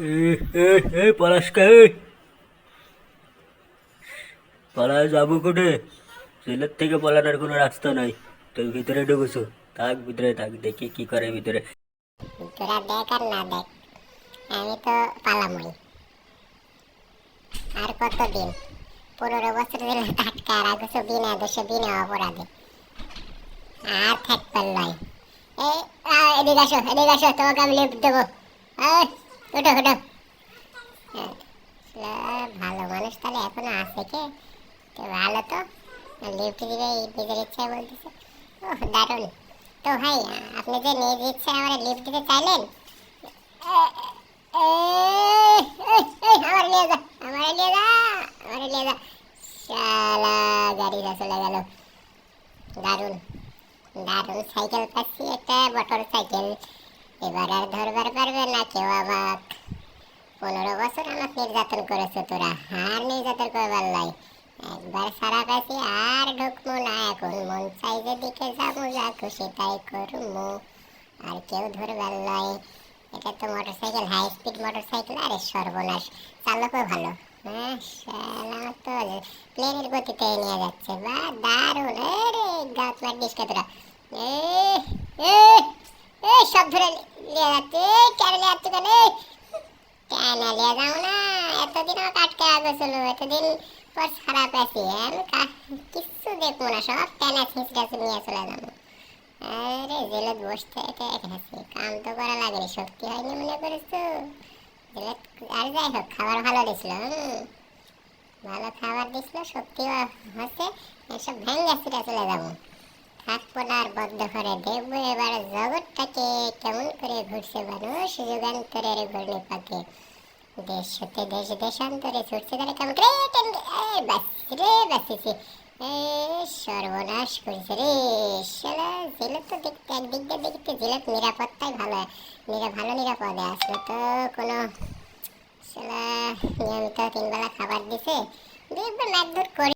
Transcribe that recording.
এই পলাশকা পালায় যাব কোটে জেলের থেকে পালানোর কোনো রাস্তা নাই। তুই ভিতরে ঢুকেছো। থাক ভিতরে, থাক। দেখি কি করে ভিতরে। তোরা দেখ আর না দেখ। আমি তো পালামই। আর কতদিন? পনেরো বছর টাটকা, আর আগেছো বিনা দোষে বিনা অপরাধে। আর থাকতে নয়। এই এদিকে আসো এদিকে আসো, তোমাকে আমি লিফট দেবো। ওঠো ওঠো হ্যাঁ, ভালো মানুষ তাহলে এখনও আছে কে? তো ভালো তো। লিফট দিবে নিজের ইচ্ছায় বলতেছে। ওহ দারুণ। তো ভাই আপনি যে নিজ ইচ্ছে আমার লিফট দিতে চাইলেন? আমার নিয়ে চলে দারুণ দারুণ সাইকেল পাচ্ছি একটা মোটর সাইকেল এবার আর ধরবার পারবে না কেউ আমাক পনেরো বছর আমাকে নির্যাতন করেছে তোরা, আর নির্যাতন করবার লাই একবার সারা পেয়েছি আর ঢুকবো না, এখন মন চাই যেদিকে যাব, যা খুশি তাই করব। আর কেউ ধরবার নয় এটা তো motorcycle high speed motorcycle আরে সর্বনাশ। চালকও ভালো। হ্যাঁ তো প্লেনের গতিতে নিয়ে যাচ্ছে। বা দারুণ। রে গাছ মার দিস তোরা। এ এ সব ধরে নিয়ে যাচ্ছে। এই, কেন নিয়ে যাচ্ছে কেন? এই? কেন নিয়ে যাও না? এতদিন আমার কাটকে আগেছিল এতদিন পর খারাপ আছি আমি কিচ্ছু দেখব না সব টেনা ছিঁচড়া নিয়ে চলে যাব। আরে জেলত বসতে এটা এখানে কাম তো করা লাগেনি শক্তি হয়নি মনে করেছ জেলত আর যাই হোক খাবার ভালো দিছিল ভালো খাবার দিছিল শক্তি হচ্ছে এসব ভেঙে চলে যাব। থাকব না আর বদ্ধ করে কেমন দেশ, দেশান্তরে ছুটছে তারা করে? রে, বাসিছি। সর্বনাশ করেছে রে জেলত তো দেখতে একদিক দিয়ে দেখতে জেলত নিরাপত্তাই ভালো। নিরা, ভালো নিরাপদে আসলে তো কোনো, শালা, নিয়মিত তিন বেলা খাবার দিছে। দেখবে মারধর করে